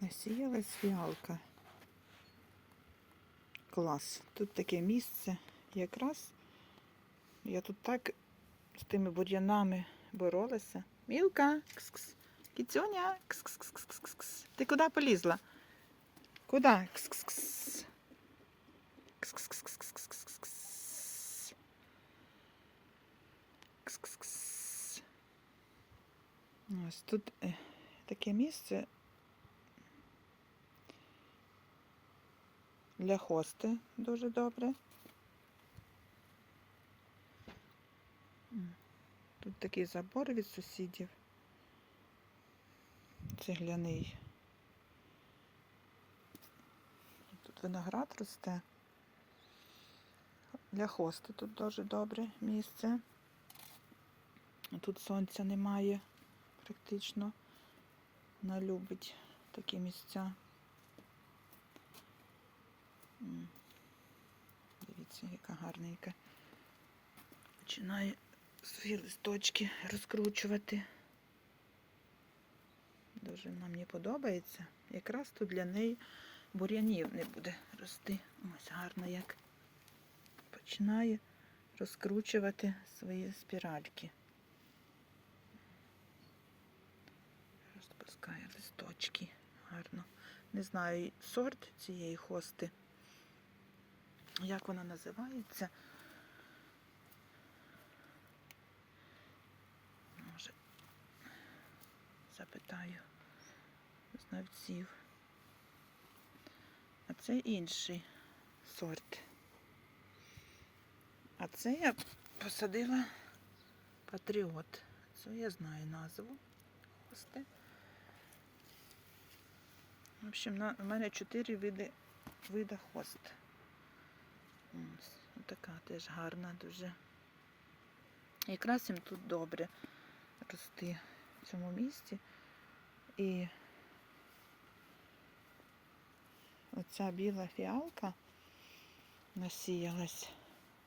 Насіялась фіалка. Клас. Тут таке місце. Якраз я тут так з тими бур'янами боролася. Мілка, кс-кс. Кіцюня, кс-кс-кс-кс-кс. Ти куди полізла? Куди? Кс-кс-кс. Кс-кс-кс-кс-кс-кс. Кс-кс-кс. Ось тут е, таке місце для хости дуже добре. Тут такий забор від сусідів. Цегляний. Тут виноград росте. Для хости тут дуже добре місце. Тут сонця немає практично. Вона любить такі місця. Дивіться, яка гарненька. Починає свої листочки розкручувати. Дуже вона мені подобається. Якраз тут для неї бур'янів не буде рости. Ось гарно як починає розкручувати свої спіральки. Розпускає листочки. Гарно. Не знаю сорт цієї хости. Як вона називається? Може, запитаю знавців. А це інший сорт. А це я посадила патріот. Це я знаю назву хости. В общем, на, у мене чотири види, вида хост. Ось, така теж гарна дуже. Якраз їм тут добре рости в цьому місці. І оця біла фіалка насіялась,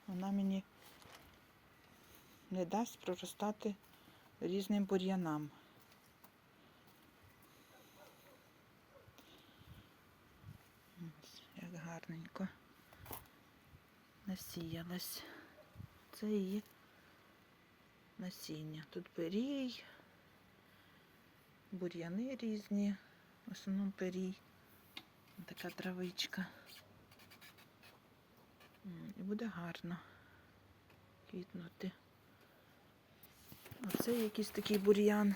вона мені не дасть проростати різним бур'янам. Як гарненько насіялась. Це її насіння. Тут перій, бур'яни різні, в основному перій. Така травичка. І буде гарно квітнути. Оце якийсь такий бур'ян,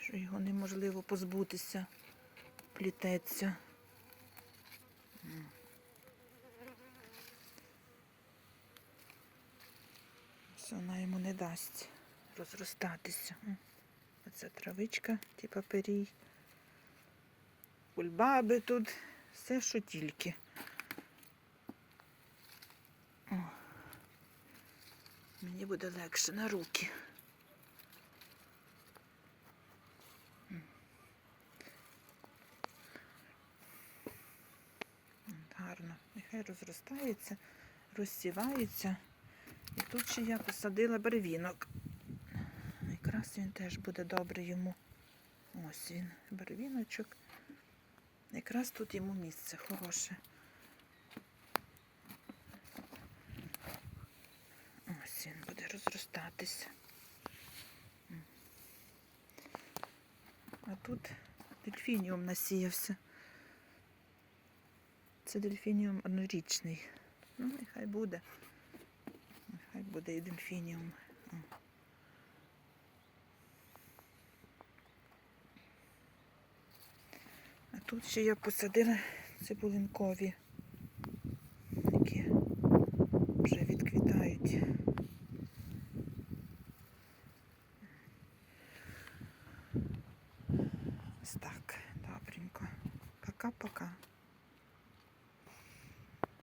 що його неможливо позбутися, плітеться. Вона йому не дасть розростатися. Оце травичка, типа перій. Кульбаби тут, все, що тільки. О. Мені буде легше на руки. Гарно. Нехай розростається, розсівається. І тут ще я посадила барвінок. Якраз він теж буде добре йому. Ось він, барвіночок. Якраз тут йому місце хороше. Ось він буде розростатися. А тут дельфініум насіявся. Це дельфініум однорічний. Ну, нехай буде. Нехай буде і дельфініум. А тут ще я посадила цибулинкові, які вже відквітають. Ось так, добренько. Пока-пока.